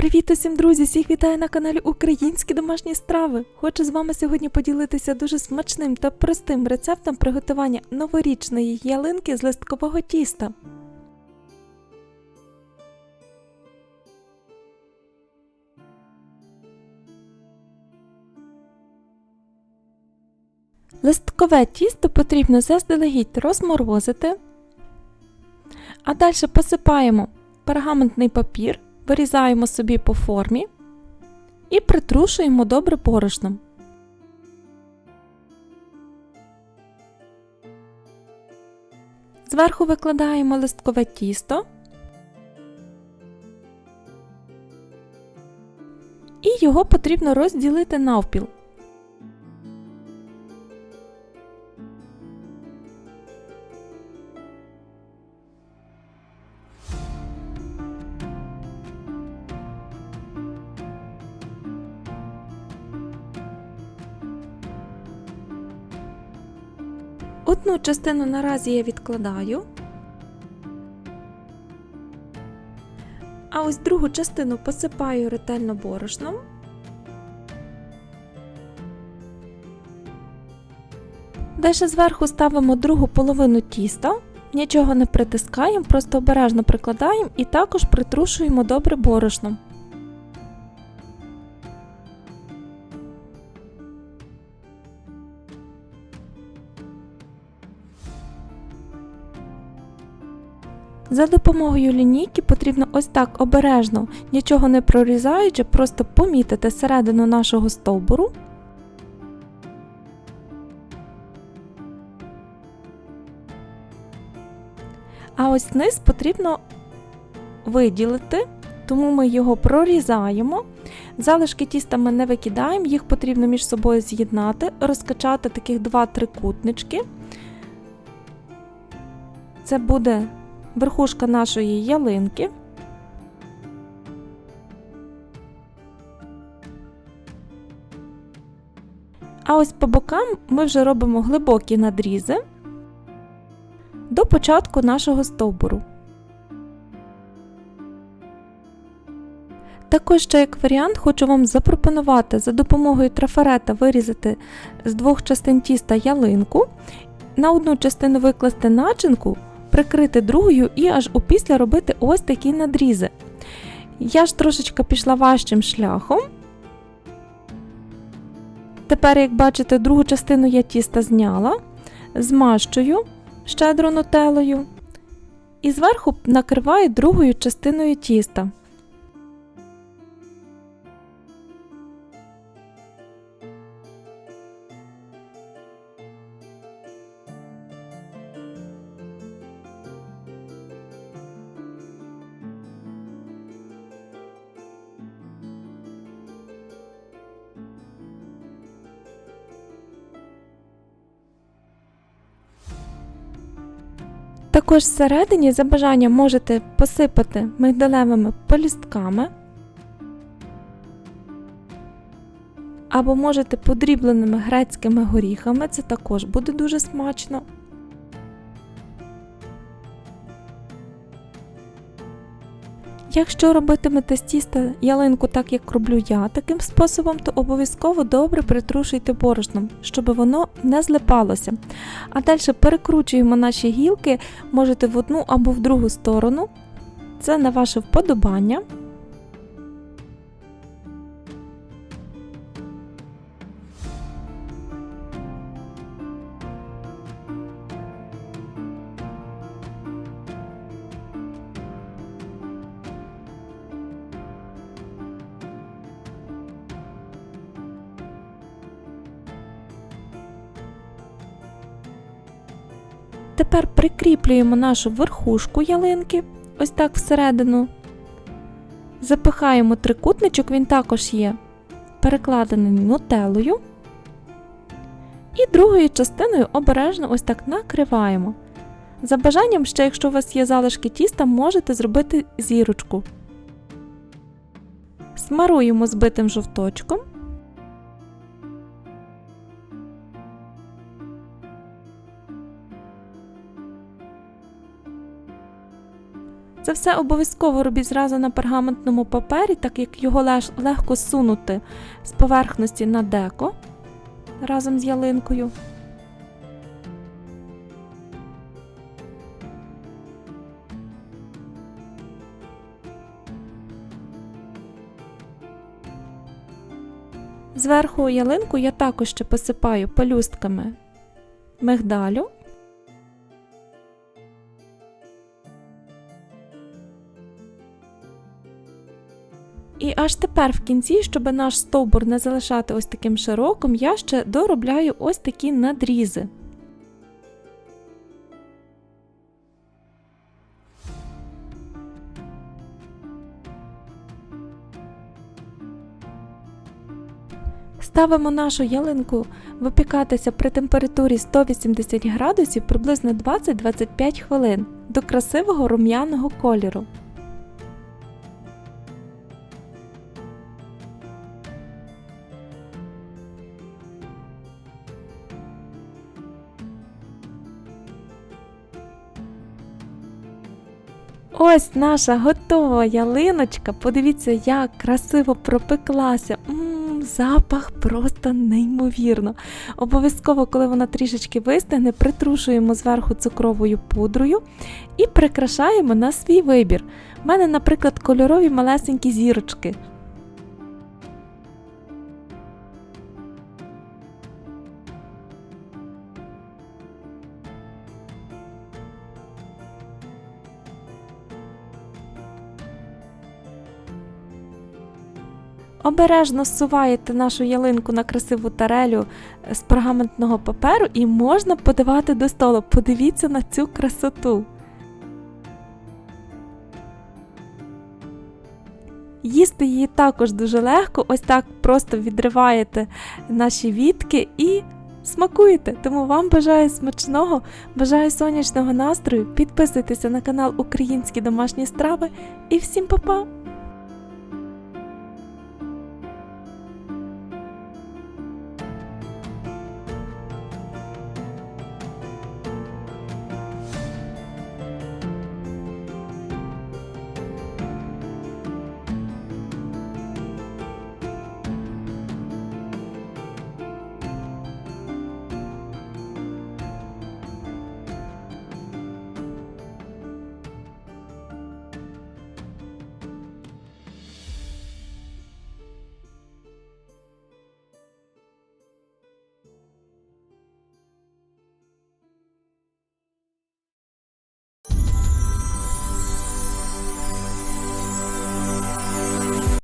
Привіт усім, друзі! Всіх вітаю на каналі Українські домашні страви. Хочу з вами сьогодні поділитися дуже смачним та простим рецептом приготування новорічної ялинки з листкового тіста. Листкове тісто потрібно заздалегідь розморозити, а далі посипаємо пергаментний папір, вирізаємо собі по формі і притрушуємо добре борошном. Зверху викладаємо листкове тісто і його потрібно розділити навпіл. Одну частину наразі я відкладаю, а ось другу частину посипаю ретельно борошном. Далі зверху ставимо другу половину тіста, нічого не притискаємо, просто обережно прикладаємо і також притрушуємо добре борошном. За допомогою лінійки потрібно ось так обережно, нічого не прорізаючи, просто помітити середину нашого стовбуру. А ось низ потрібно виділити, тому ми його прорізаємо. Залишки тіста ми не викидаємо, їх потрібно між собою з'єднати, розкачати таких два трикутнички. Це буде верхушка нашої ялинки. А ось по бокам ми вже робимо глибокі надрізи до початку нашого стовбуру. Також ще як варіант хочу вам запропонувати за допомогою трафарета вирізати з двох частин тіста ялинку, на одну частину викласти начинку, прикрити другою і аж опісля робити ось такі надрізи. Я ж трошечки пішла важчим шляхом. Тепер, як бачите, другу частину я тіста зняла, змащую щедро нутелою і зверху накриваю другою частиною тіста. Також всередині за бажанням можете посипати мигдалевими полістками, або можете подрібленими грецькими горіхами, це також буде дуже смачно. Якщо робитимете з тіста ялинку так, як роблю я таким способом, то обов'язково добре притрушуйте борошном, щоб воно не злипалося. А далі перекручуємо наші гілки, можете в одну або в другу сторону. Це на ваше вподобання. Тепер прикріплюємо нашу верхушку ялинки, ось так всередину. Запихаємо трикутничок, він також є перекладений нутелою. І другою частиною обережно ось так накриваємо. За бажанням, ще, якщо у вас є залишки тіста, можете зробити зірочку. Смаруємо збитим жовточком. Це все обов'язково робіть зразу на пергаментному папері, так як його легко сунути з поверхності на деко разом з ялинкою. Зверху ялинку я також ще посипаю пелюстками мигдалю. Аж тепер в кінці, щоб наш стовбур не залишати ось таким широким, я ще доробляю ось такі надрізи. Ставимо нашу ялинку випікатися при температурі 180 градусів приблизно 20-25 хвилин до красивого рум'яного кольору. Ось наша готова ялиночка. Подивіться, як красиво пропеклася. М, запах просто неймовірно. Обов'язково, коли вона трішечки вистигне, притрушуємо зверху цукровою пудрою і прикрашаємо на свій вибір. У мене, наприклад, кольорові малесенькі зірочки. Обережно зсуваєте нашу ялинку на красиву тарелю з пергаментного паперу і можна подавати до столу. Подивіться на цю красоту. Їсти її також дуже легко, ось так просто відриваєте наші вітки і смакуєте. Тому вам бажаю смачного, бажаю сонячного настрою. Підписуйтеся на канал Українські домашні страви і всім па-па!